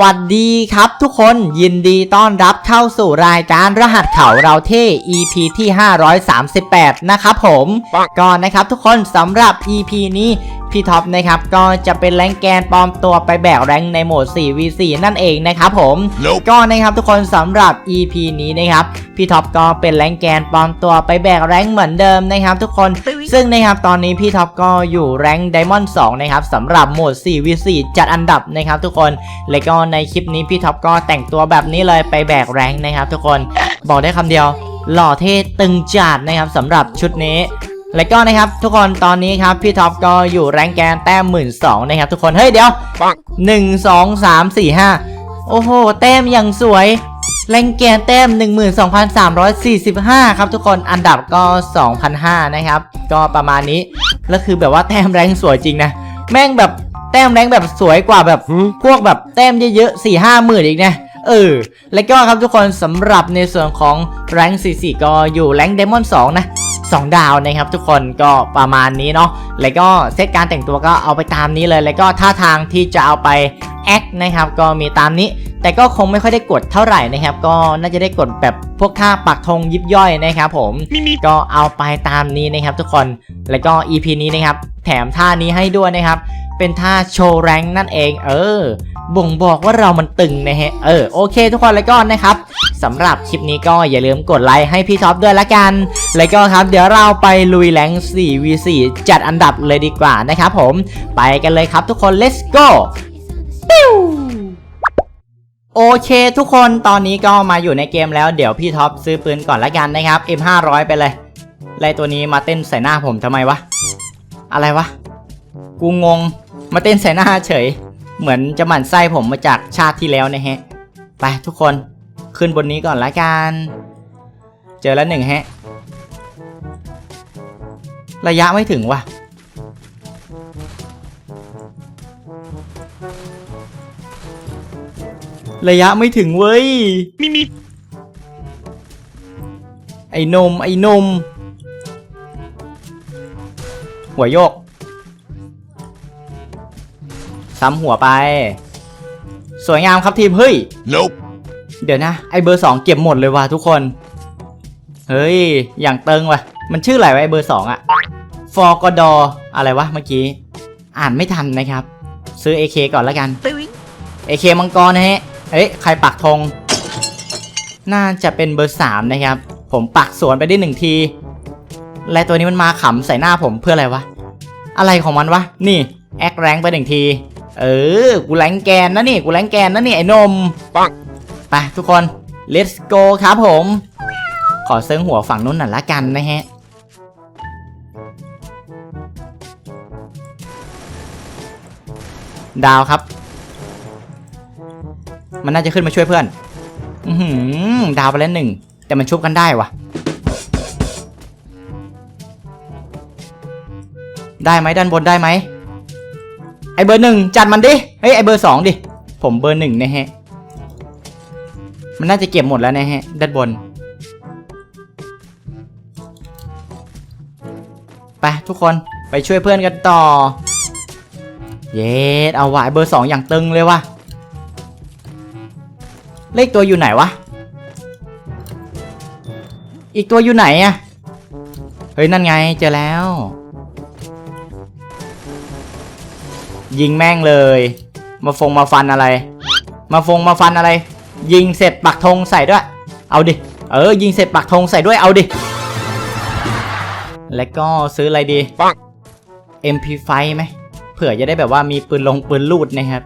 วัสดีครับทุกคนยินดีต้อนรับเข้าสู่รายการรหัสเขาเราเท่ EP ที่ 538 นะครับผมปังก่อนนะครับทุกคนสำหรับ EP นี้ พี่ท็อปนะครับก็จะเป็นแรงแกนปลอมตัวไปแบกแรงในโหมด 4v4 นั่นเองนะครับผม Nope ก็นะครับทุกคนสำหรับ EP นี้นะครับพี่ท็อปก็เป็นแรงแกนปลอมตัวไปแบกแรงเหมือนเดิมนะครับ ทุกคนซึ่งนะครับตอนนี้พี่ท็อปก็อยู่แรงไดมอนด์2นะครับสำหรับโหมด 4v4 จัดอันดับนะครับ ทุกคนแล้วก็ในคลิปนี้พี่ท็อปก็แต่งตัวแบบนี้เลยไปแบกแรงนะครับ ทุกคนบอกได้คำเดียวหล่อเท่ตึงจัดนะครับสำหรับชุดนี้ แล้วก็นะครับทุกคนตอนนี้ครับพี่ท็อปก็อยู่แรงแกนแต้มหมื่นสองนะครับทุกคนเฮ้ยเดี๋ยวปังหนึ่งสองสามสี่ห้าโอ้โหแต้มอย่างสวยแรงแกนแต้ม 12,345 ครับทุกคนอันดับก็ 2,005นะครับ ก็ประมาณนี้แล้วคือแบบว่าแต้มแรงสวยจริงนะ แม่งแบบแต้มแรงแบบสวยกว่าแบบพวกแบบแต้มเยอะๆสี่ห้าหมื่นอีกนะเออ แล้วก็ครับทุกคนสำหรับในส่วนของแรง44ก็อยู่แรงเดมอน2นะ 2 ดาวนะครับทุกคนก็ประมาณนี้เนาะแล้วก็เซตการแต่งตัวก็เอาไปตามนี้เลย แล้วก็ท่าทางที่จะเอาไปแอคนะครับก็มีตามนี้ แต่ก็คงไม่ค่อยได้กดเท่าไหร่นะครับ ก็น่าจะได้กดแบบพวกท่าปักธงยิบย่อยนะครับผมมมก็เอาไปตามนี้นะครับ ทุกคนแล้วก็ EP นี้นะครับ แถมท่านี้ให้ด้วยนะครับ เป็นท่าโชว์แรงนั่นเอง เออ บ่งบอกว่าเรามันตึงนะฮะเออโอเค ทุกคนแล้วก็นะครับ สำหรับคลิปนี้ก็อย่าลืมกดไลค์ให้พี่ท็อปด้วยละกัน แล้วก็ครับเดี๋ยวเราไปลุยแรง 4v4 จัดอันดับเลยดีกว่านะครับผมไปกันเลยครับทุกคน let's go โอเคทุกคนตอนนี้ก็มาอยู่ในเกมแล้วเดี๋ยวพี่ท็อปซื้อปืนก่อนละกันนะครับ M500 ไปเลยไล่ตัวนี้มาเต้นใส่หน้าผมทำไมวะ อะไรวะ กูงง มาเต้นใส่หน้าเฉย เหมือนจะหมั่นไส้ผมมาจากชาติที่แล้วนะฮะ ไปทุกคน ขึ้นบนนี้ก่อนละกัน เจอแล้วหนึ่งฮะ ระยะไม่ถึงว่ะ ระยะไม่ถึงเว้ย มีมี ไอ้หนม ไอ้หนม หัวโยก ซ้ำหัวไป สวยงามครับทีม เฮ้ย Nope เดี๋ยวนะ ไอเบอร์สองเก็บหมดเลยว่ะทุกคน เฮ้ย อย่างเติงว่ะ มันชื่ออะไรวะไอเบอร์สองอะฟอร์กดออะไรวะเมื่อกี้ อ่านไม่ทันนะครับ ซื้อ AK ก่อนแล้วกัน AK มังกรนะฮะเฮ้ยใครปักธง น่าจะเป็นเบอร์สามนะครับ ผมปักสวนไปได้หนึ่งที และตัวนี้มันมาขำใส่หน้าผมเพื่ออะไรวะ อะไรของมันวะ นี่ แอคแรงไปหนึ่งที เออ กูแรงแกนนะนี่ กูแรงแกนนะนี่ไอ้นมปัง ไปทุกคน let's go ครับผม ขอเซิงหัวฝั่งนู้นหน่อยละกันนะฮะดาวครับ มันน่าจะขึ้นมาช่วยเพื่อน อือหือดาวไปแล้วหนึ่ง แต่มันชุบกันได้วะได้ไหมด้านบนได้ไหมไอเบอร์หนึ่งจัดมันดิ เฮ้ยไอเบอร์สองดิ ผมเบอร์หนึ่งนะฮะ มันน่าจะเก็บหมดแล้วนะฮะ ด้านบน ไปทุกคนไปช่วยเพื่อนกันต่อ เย็ดเอาวะไอ้เบอร์สองอย่างตึงเลยว่ะเลขตัวอยู่ไหนวะ อีกตัวอยู่ไหนอะเฮ้ยนั่นไงเจอแล้ว ยิงแม่งเลย มาฟงมาฟันอะไร มาฟงมาฟันอะไร ยิงเสร็จปักธงใส่ด้วย เอาดิ เออ ยิงเสร็จปักธงใส่ด้วย เอาดิ แล้วก็ซื้ออะไรดีปัง MP5 ไหม เผื่อจะได้แบบว่ามีปืนลงปืนลูดนะครับ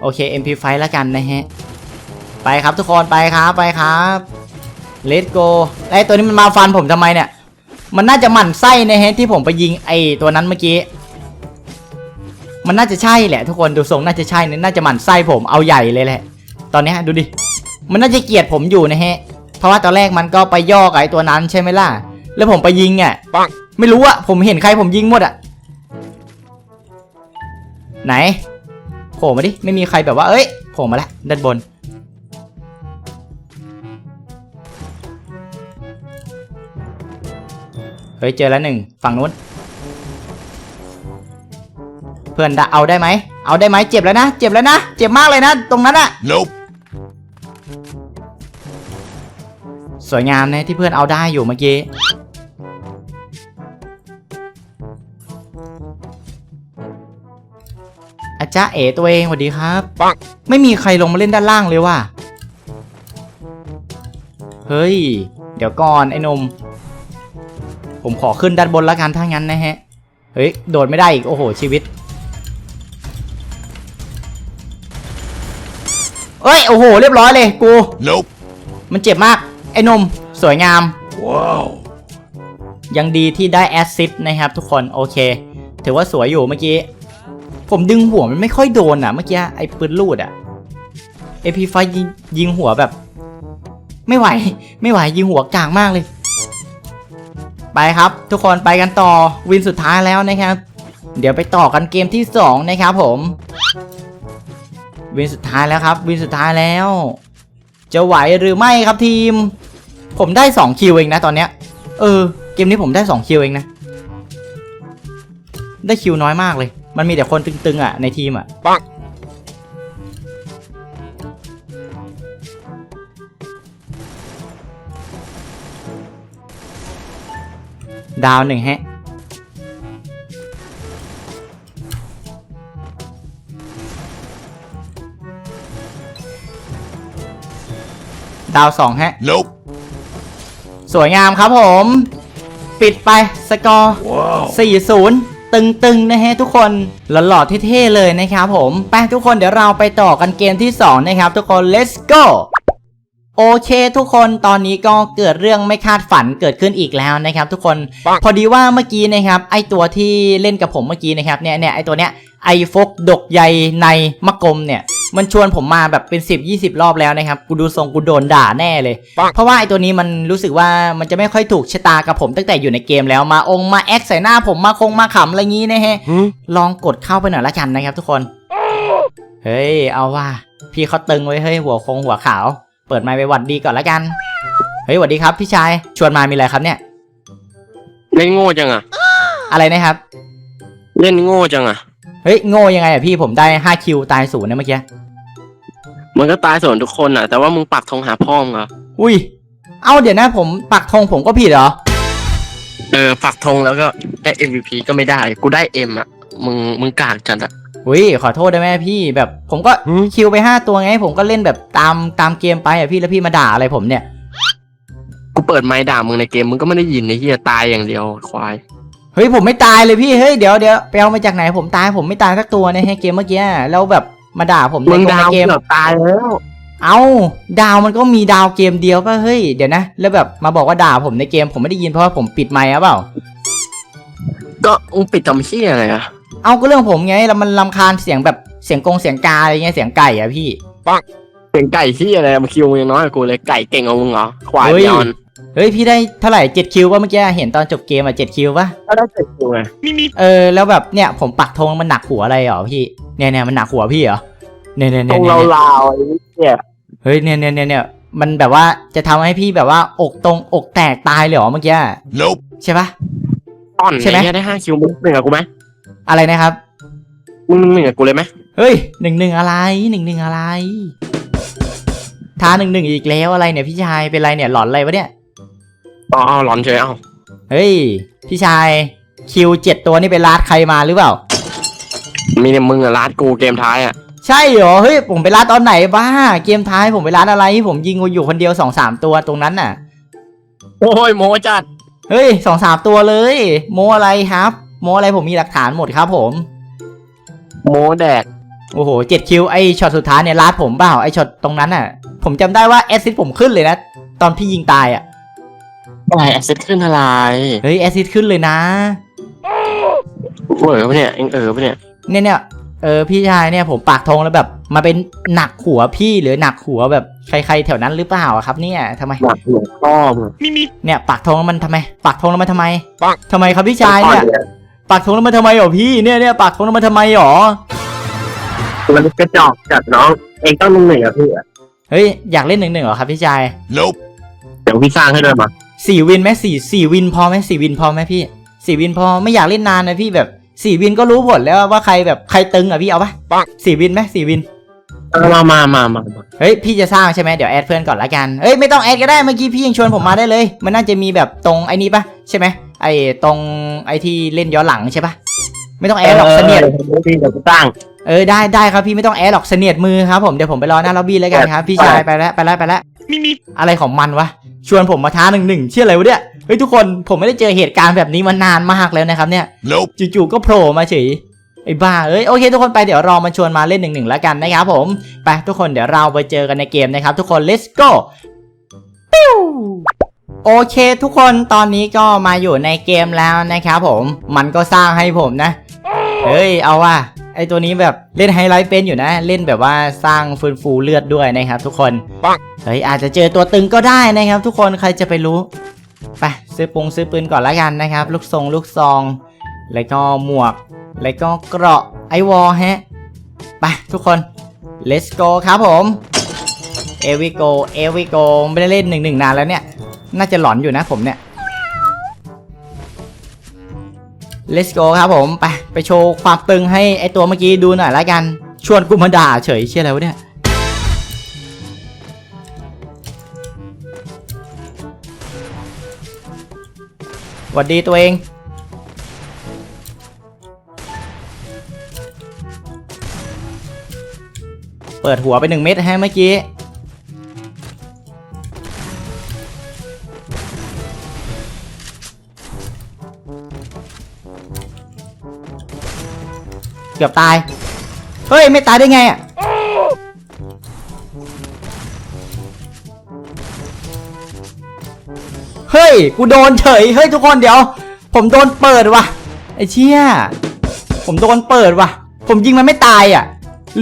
โอเค MP5 แล้วกันนะฮะ ไปครับทุกคน ไปครับ ไปครับ Let's go ไอ้ตัวนี้มันมาฟันผมทำไมเนี่ย มันน่าจะหมั่นไส้นะฮะที่ผมไปยิงไอ้ตัวนั้นเมื่อกี้มันน่าจะใช่แหละทุกคนดูทรงน่าจะใช่เนี่ยน่าจะหมั่นไส้ผมเอาใหญ่เลยแหละ ตอนเนี้ยดูดิ มันน่าจะเกลียดผมอยู่นะฮะ เพราะว่าตอนแรกมันก็ไปย่อกับไอ้ตัวนั้นใช่ไหมล่ะ แล้วผมไปยิงอะปังไม่รู้อะผมเห็นใครผมยิงหมดอะไหนโผล่มาดิ ไม่มีใครแบบว่า เอ้ยโผล่มาแล้วด้านบน เฮ้ย เจอแล้วหนึ่งฝั่งนู้น เพื่อนได้เอาได้ไหม เอาได้ไหม เจ็บแล้วนะ เจ็บแล้วนะ เจ็บมากเลยนะ ตรงนั้นอะ Nope. สวยงามนะที่เพื่อนเอาได้อยู่เมื่อกี้อาจารย์เอ๋ตัวเองสวัสดีครับปังไม่มีใครลงมาเล่นด้านล่างเลยว่ะ เฮ้ย เดี๋ยวก่อนไอ้หนม ผมขอขึ้นด้านบนแล้วกันถ้างั้นนะฮะ เฮ้ย โดดไม่ได้อีก โอ้โห ชีวิต เอ้ย โอ้โห เรียบร้อยเลยกู Nope. มันเจ็บมาก ไอ้หนมสวยงาม Wow. ยังดีที่ได้แอสซิสต์นะครับทุกคนโอเค ถือว่าสวยอยู่เมื่อกี้ ผมดึงหัวมันไม่ค่อยโดนอะเมื่อกี้ไอ้ปืนลูดอะเอพีไฟยิงยิงหัวแบบ ไม่ไหว ไม่ไหวยิงหัวกลางมากเลย ไปครับทุกคนไปกันต่อวินสุดท้ายแล้วนะครับ เดี๋ยวไปต่อกันเกมที่สองนะครับผม วินสุดท้ายแล้วครับ วินสุดท้ายแล้ว จะไหวหรือไม่ครับทีม ผมได้2คิวเองนะตอนเนี้ย เออ เกมนี้ผมได้2คิวเองนะ ได้คิวน้อยมากเลย มันมีแต่คนตึงๆอะในทีมอะปังดาวหนึ่งฮะ ดาวสองฮะ Nope. สวยงามครับผม ปิดไปสกอร์ Wow. 40 ตึงๆ นะฮะทุกคนหล่อๆเท่ๆเลยนะครับผม ไปทุกคนเดี๋ยวเราไปต่อกันเกมที่ 2 นะครับทุกคน let's go โอเคทุกคนตอนนี้ก็เกิดเรื่องไม่คาดฝันเกิดขึ้นอีกแล้วนะครับ ทุกคนปังพอดีว่าเมื่อกี้นะครับไอตัวที่เล่นกับผมเมื่อกี้นะครับเนี่ยเนี่ยไอตัวเนี้ยไอฟกดกใยในมะกลมเนี่ยมันชวนผมมาแบบเป็น 10 20 รอบแล้วนะครับ กูดูทรงกูโดนด่าแน่เลยปังเพราะว่าไอตัวนี้มันรู้สึกว่ามันจะไม่ค่อยถูกชะตากับผมตั้งแต่อยู่ในเกมแล้วมาองค์มาแอคใส่หน้าผมมาคงมาขำอะไรงี้นะฮะ Hmm? ลองกดเข้าไปหน่อยละกันนะครับ ทุกคนเฮ้ยเอาว่าพี่เขาตึงไว้เฮ้ยหัวคงหัวขาว เปิดไมค์ไปหวัดดีก่อนละกัน เฮ้ยหวัดดีครับ พี่ชาย ชวนมามีอะไรครับเนี่ย เล่นโง่จังอะอะไรนะครับ เล่นโง่จังอะเฮ้ยโง่ยังไงอะพี่ผมได้5คิวตายศูนย์นะเมื่อกี้ มันก็ตายส่วนทุกคนอะแต่ว่ามึงปักธงหาพ่อมึงเหรออุ้ย เอ้าเดี๋ยวนะผมปักธงผมก็ผิดเหรอ เออปักธงแล้วก็ได้ MVP ก็ไม่ได้ กูได้เอ็มอะมึงมึงกากจัดอะ อุ้ยขอโทษได้ไหมพี่แบบผมก็หืมคิวไป5ตัวไง ผมก็เล่นแบบตามตามเกมไปอะพี่แล้วพี่มาด่าอะไรผมเนี่ย กูเปิดไม้ด่ามึงในเกมมึงก็ไม่ได้ยินไอ้เหี้ยตายอย่างเดียวควายเฮ้ยผมไม่ตายเลยพี่เฮ้ยเดี๋ยวเดี๋ยวไปเอามาจากไหนผมตายผมไม่ตายสักตัวในให้เกมเมื่อกี้แล้วแบบมาด่าผมในมึงกดาวในเกมเกือบตายแล้วเอาดาวมันก็มีดาวเกมเดียวก็เฮ้ยเดี๋ยวนะ แล้วแบบมาบอกว่าด่าผมในเกมผมไม่ได้ยินเพราะว่าผมปิดไมค์หรือเปล่า ก็มึงปิดทำเหี้ยอะไรอะ เอาก็เรื่องผมไงแล้วมันลำคาญเสียงแบบเสียงกงเสียงกาอะไรเงี้ยเสียงไก่อะพี่ เสียงไก่เหี้ยอะไรมาคิวมึงยังน้อยกว่ากูเลยไก่เก่งกว่ามึงเหรอควายเฮ้ย ยอนเฮ้ยพี่ได้เท่าไหร่เจ็ดคิวป่ะเมื่อกี้เห็นตอนจบเกมอะเจ็ดคิวป่ะก็ได้เจ็ดคิวไงเออแล้วแบบเนี่ยผมปักธงมันหนักหัวอะไรเหรอพี่เนี่ยเนี่ยมันหนักหัวพี่เหรอเนี่ยเนี่ยตเนี่รยงเนี่ยลาวๆไอ้เหี้ยเฮ้ยเนี่ยเนี่ยเนี่ยเนี่ยมันแบบว่าจะทำให้พี่แบบว่าอกตรงอกแตกตายเลยเหรอเมื่อกี้ Nope. ใช่ปะอ่อนใช่ไหม ไอ้เหี้ยได้ห้าคิวมึงหนึ่งกับกูไหม อะไรนะครับ มึงหนึ่งกับกูเลยไหมเฮ้ยหนึ่งหนึ่งอะไรหนึ่งหนึ่งอะไรท้าหนึ่งหนึ่งอีกแล้วอะไรเนี่ยพี่ชายเป็นไรเนี่ยหลอนอะไรวะเนี่ยอ๋อหลอนเฉยเอ้าเฮ้ยพี่ชายคิวเจ็ดตัวนี่ไปลาดใครมาหรือเปล่า มีเนี่ยมึงอะลาดกูเกมท้ายอะใช่เหรอเฮ้ยผมไปลาดตอนไหนบ้า เกมท้ายผมไปลาดอะไรผมยิงอยู่คนเดียวสองสามตัวตรงนั้นน่ะ โอ้ยโมจัด เฮ้ยสองสามตัวเลย โมอะไรครับ โมอะไรผมมีหลักฐานหมดครับผม โมแดก โอ้โหเจ็ดคิวไอช็อตสุดท้ายเนี่ยลาดผมเปล่าไอช็อตตรงนั้นน่ะ ผมจำได้ว่าแอสซิสผมขึ้นเลยนะ ตอนพี่ยิงตายอะอะไรแอสเซทขึ้นอะไร เฮ้ยแอสซิสขึ้นเลยนะ เออปะเนี่ยเอ็งเออปะเนี่ย เนี่ยเนี่ยเออพี่ชายเนี่ยผมปากธงแล้วแบบ มาเป็นหนักหัวพี่หรือหนักหัวแบบใครๆแถวนั้นหรือเปล่าอะครับ เนี่ยทำไม หนักหัวข้อมึงเนี่ยปากธงแล้วมันทำไม ปากธงแล้วมันทำไมปังทำไมครับพี่ชายเนี่ย ปากธงแล้วมันทำไมหรอพี่เนี่ยเนี่ยปากธงแล้วมันทำไมหรอมันกระจอกจัดน้อง เองต้องลงหนึ่งอะพี่อะเฮ้ยอยากเล่นหนึ่งหนึ่งเหรอครับพี่ชาย Nope. เดี๋ยวพี่สร้างให้ด้วยมาสี่วินไหมสี่สี่วินพอไหมสี่วินพอไหมพี่สี่วินพอไม่อยากเล่นนานนะพี่แบบสี่วินก็รู้ผลแล้วว่าใครแบบใครตึงอะพี่เอาปะปังสี่วินไหมสี่วินเอามามามามามาเฮ้ยพี่จะสร้างใช่ไหมเดี๋ยวแอดเพื่อนก่อนละกันเอ้ยไม่ต้องแอดก็ได้เมื่อกี้พี่ยังชวนผมมาได้เลย มันน่าจะมีแบบตรงไอ้นี้ปะใช่ไหม ไอ้ตรงไอ้ที่เล่นย้อนหลังใช่ปะไม่ต้องแอดหรอกเสนียดพี่เดี๋ยวกูตั้งเออได้ได้ครับพี่ไม่ต้องแอดหรอกเสนียดมือครับผมเดี๋ยวผมไปรอหน้าล็อบบี้แล้วกันครับพี่ชายไปแล้วไปแล้วไปแล้วมีมีอะไรของมันวะชวนผมมาท้าหนึ่งหนึ่งเชื่ออะไรวะเนี่ยเฮ้ยทุกคนผมไม่ได้เจอเหตุการณ์แบบนี้มานานมากแล้วนะครับเนี่ย Nope. จู่ๆก็โผล่มาเฉยไอ้บ้าเอ้ยโอเค ทุกคนไปเดี๋ยวรอมาชวนมาเล่นหนึ่งหนึ่งแล้วกันนะครับผมไปทุกคนเดี๋ยวเราไปเจอกันในเกมนะครับ ทุกคน let's go ปิ้ว โอเคทุกคนตอนนี้ก็มาอยู่ในเกมแล้วนะครับผมมันก็สร้างให้ผมนะ เฮ้ยเอาว่าไอตัวนี้แบบเล่นไฮไลท์เป็นอยู่นะ เล่นแบบว่าสร้างฟื้นฟูเลือดด้วยนะครับ ทุกคนปังเฮ้ยอาจจะเจอตัวตึงก็ได้นะครับ ทุกคนใครจะไปรู้ไปซื้อปงซื้อปืนก่อนละกันนะครับ ลูกทรงลูกซอง แล้วก็หมวก แล้วก็เกราะไอวอลฮะไปทุกคน let's go ครับผมเอวิโกเอวิโกไม่ได้เล่นหนึ่งหนึ่งนานแล้วเนี่ย น่าจะหลอนอยู่นะผมเนี่ย let's go ครับผมไปไปโชว์ความตึงให้ไอตัวเมื่อกี้ดูหน่อยละกัน ชวนกูมาด่าเฉยเชื่ออะไรวเนี่ยหวัดดีตัวเอง เปิดหัวไปหนึ่งเม็ดฮะเมื่อกี้ กือบตาย เฮ้ย ไม่ตายได้ไงอะ เฮ้ย กูโดนเฉย เฮ้ย ทุกคนเดี๋ยว ผมโดนเปิดว่ะ ไอ้เชี่ย ผมโดนเปิดว่ะ ผมยิงมันไม่ตายอะ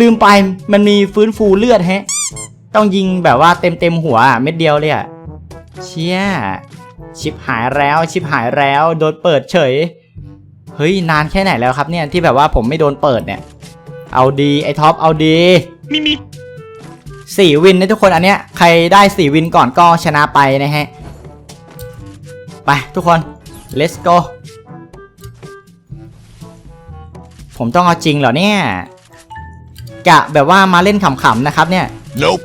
ลืมไป มันมีฟื้นฟูเลือดแฮะ ต้องยิงแบบว่าเต็มเต็มหัวอะเม็ดเดียวเลยอะ เชี่ย ชิบหายแล้ว ชิบหายแล้ว โดนเปิดเฉย เฮ้ยนานแค่ไหนแล้วครับเนี่ยที่แบบว่าผมไม่โดนเปิดเนี่ย เอาดีไอ้ท็อปเอาดีมีมีสี่วินนะทุกคนอันเนี้ยใครได้สี่วินก่อนก็ชนะไปนะฮะ ไปทุกคน let's go ผมต้องเอาจริงเหรอเนี่ยกะแบบว่ามาเล่นขำๆนะครับเนี่ย Nope.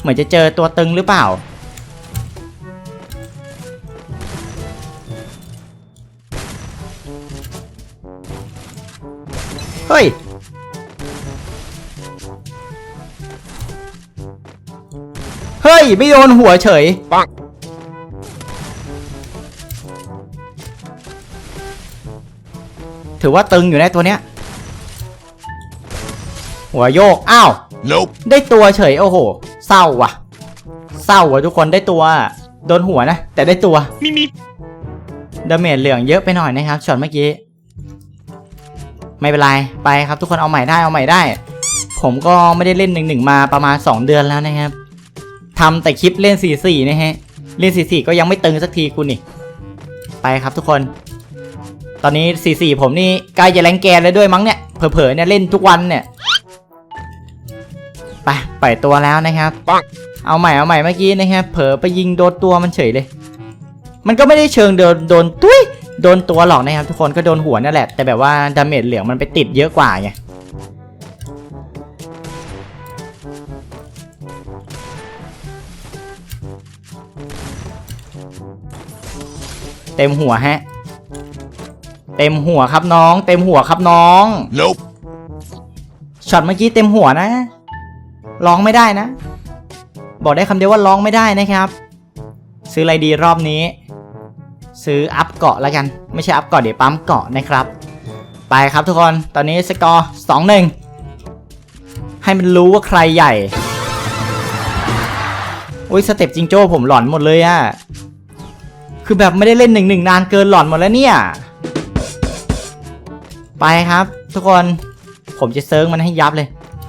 เหมือนจะเจอตัวตึงหรือเปล่า เฮ้ย เฮ้ย ไม่โดนหัวเฉย ปังถือว่าตึงอยู่ในะตัวเนี้ย หัวโยก อ้าว Nope. ได้ตัวเฉย โอ้โห เศร้าว่ะ เศร้าว่ะทุกคนได้ตัว โดนหัวนะ แต่ได้ตัว มีมี ดาเมจเหลืองเยอะไปหน่อยนะครับช็อตเมื่อกี้ ไม่เป็นไร ไปครับทุกคนเอาใหม่ได้เอาใหม่ได้ ผมก็ไม่ได้เล่นหนึ่งหนึ่งมาประมาณ 2 เดือนแล้วนะครับทำแต่คลิปเล่น4-4นะฮะ เล่น4-4ก็ยังไม่ตึงสักทีคุณนี่ ไปครับทุกคน ตอนนี้4-4ผมนี่ใกล้จะแรงแกนแล้วด้วยมั้งเนี่ย เผลอๆเนี่ยเล่นทุกวันเนี่ย ไปปล่อยตัวแล้วนะครับ เอาใหม่เอาใหม่เมื่อกี้นะครับ เผลอไปยิงโดนตัวมันเฉยเลย มันก็ไม่ได้เชิงโดนโดนตุ้ยโดนตัวหรอกนะครับทุกคนก็โดนหัวนั่นแหละ แต่แบบว่าดาเมจเหลืองมันไปติดเยอะกว่าไงเต็มหัวฮะ เต็มหัวครับน้อง เต็มหัวครับน้อง Nope. ช็อตเมื่อกี้เต็มหัวนะ ร้องไม่ได้นะ บอกได้คำเดียวว่าร้องไม่ได้นะครับ ซื้ออะไรดีรอบนี้ ซื้ออัพเกาะแล้วกัน ไม่ใช่อัพเกาะเดี๋ยวปั๊มเกาะนะครับ ไปครับทุกคนตอนนี้สกอร์สองหนึ่งให้มันรู้ว่าใครใหญ่อุ้ยสเต็ปจิงโจ้ผมหลอนหมดเลยอะคือแบบไม่ได้เล่นหนึ่งหนึ่งนานเกินหลอนหมดแล้วเนี่ย ไปครับ ทุกคนผมจะเซิร์งมันให้ยับเลย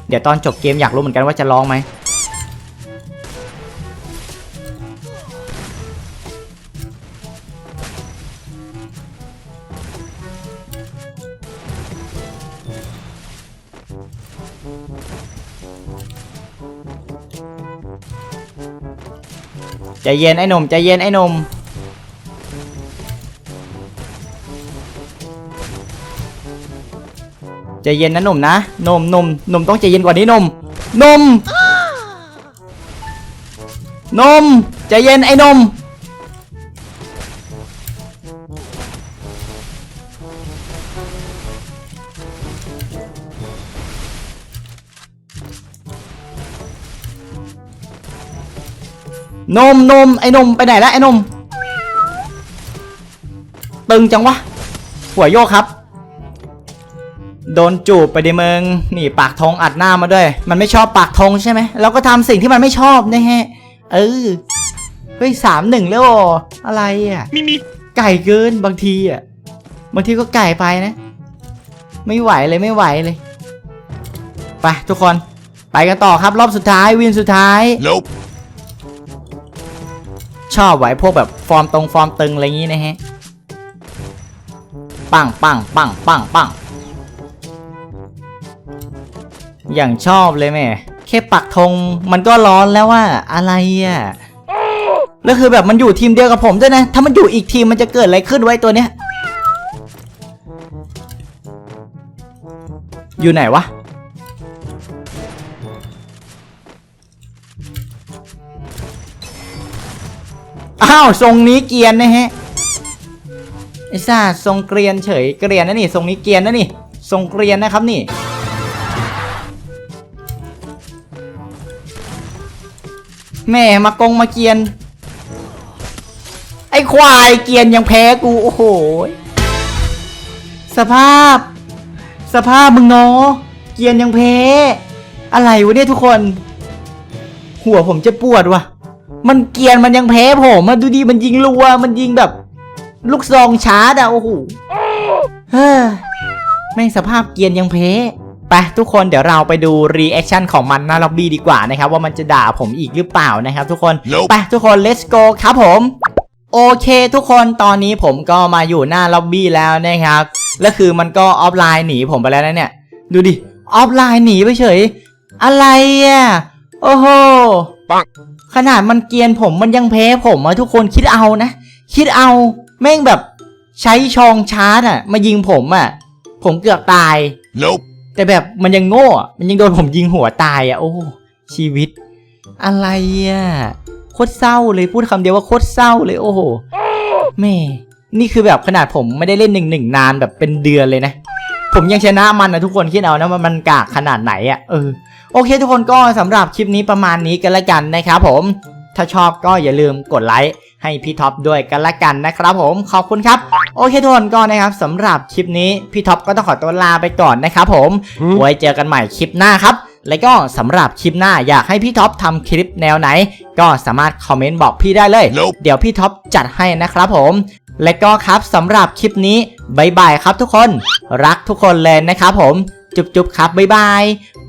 เดี๋ยวตอนจบเกมอยากรู้เหมือนกันว่าจะร้องไหม ใจเย็นไอ้หนุ่มใจเย็นไอ้หนุ่มจะเย็นนะหนุ่มนะหนุ่มหนุ่มหนุ่มต้องใจเย็นกว่านี้หนุ่มหนุ่มหนุ่มใจเย็นไอ้หนุ่ม นุ่มหนุ่มไอ้หนุ่มไปไหนแล้วไอ้หนุ่มตึงจังวะหัวโยกครับ โดนจูบไปดิมึงนี่ปากทองอัดหน้ามาด้วย มันไม่ชอบปากทองใช่ไหมเราก็ทำสิ่งที่มันไม่ชอบนะฮะ เออเฮ้ยสามหนึ่งแล้วเหรออะไรอะมีมีไก่เกินบางทีอะบางทีก็ไก่ไปนะ ไม่ไหวเลยไม่ไหวเลยไปทุกคน ไปกันต่อครับรอบสุดท้ายวินสุดท้าย Nope. ชอบไว้พวกแบบฟอร์มตรงฟอร์มตึงอะไรอย่างงี้นะฮะ ปังปังปังปังปังอย่างชอบเลยแม่แค่ปักธงมันก็ร้อนแล้วว่าอะไรอะแล้วคือแบบมันอยู่ทีมเดียวกับผมด้วยนะ ถ้ามันอยู่อีกทีมมันจะเกิดอะไรขึ้นไว้ตัวเนี้ย อยู่ไหนวะ อ้าวทรงนี้เกียนนะฮะไอ้ซ่าทรงเกรียนเฉยเกรียนนะนี่ทรงนี้เกรียนนะนี่ทรงเกรียนนะครับนี่ แม่มากงมาเกียน ไอ้ควายเกียนยังแพ้กูโอ้โหสภาพ สภาพมึงเนาะเกียนยังแพ้ อะไรวะเนี่ยทุกคน หัวผมจะปวดว่ะ มันเกรียนมันยังแพ้ผมมาดูดีมันยิงรัว มันยิงแบบ ลูกซองชาร์ดอะโอ้โหเฮ้ยแม่งสภาพเกรียนยังแพ้ไปทุกคนเดี๋ยวเราไปดูรีแอคชั่นของมันหน้าล็อบบี้ดีกว่านะครับ ว่ามันจะด่าผมอีกหรือเปล่านะครับ ทุกคน Nope. ไปทุกคน let's go ครับผมโอเคทุกคนตอนนี้ผมก็มาอยู่หน้าล็อบบี้แล้วนะครับแล้วคือมันก็ออฟไลน์หนีผมไปแล้วนะเนี่ย ดูดิออฟไลน์หนีไปเฉย อะไรอะโอ้โหปัง ขนาดมันเกรียนผมมันยังแพ้ผมอะทุกคนคิดเอานะ คิดเอาแม่งแบบใช้ชองชาร์จอะมายิงผมอะผมเกือบตาย Nope. แต่แบบมันยังโง่อะมันยังโดนผมยิงหัวตายอะโอ้ชีวิต อะไรอะโคตรเศร้าเลยพูดคำเดียวว่าโคตรเศร้าเลยโอ้โหแม่นี่คือแบบขนาดผมไม่ได้เล่นหนึ่งหนึ่งนานแบบเป็นเดือนเลยนะ ผมยังชนะมันนะทุกคนคิดเอานะว่ามันกากขนาดไหนอะเออ โอเคทุกคนก็สำหรับคลิปนี้ประมาณนี้กันละกันนะครับผม ถ้าชอบก็อย่าลืมกดไลค์ให้พี่ท็อปด้วยกันละกันนะครับผมขอบคุณครับ โอเคทุกคนก็นะครับสำหรับคลิปนี้พี่ท็อปก็ต้องขอตัวลาไปก่อนนะครับผมไว้เจอกันใหม่คลิปหน้าครับ และก็สำหรับคลิปหน้าอยากให้พี่ท็อปทำคลิปแนวไหน ก็สามารถคอมเมนต์บอกพี่ได้เลย Nope. เดี๋ยวพี่ท็อปจัดให้นะครับผม และก็ครับสำหรับคลิปนี้บายบายครับทุกคน รักทุกคนเลยนะครับผม จุ๊บจุ๊บครับบายบายปิ้ว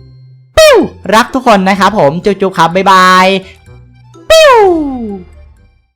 รักทุกคนนะครับผม จุ๊บจุ๊ครับ บ๊ายบายปิ้ว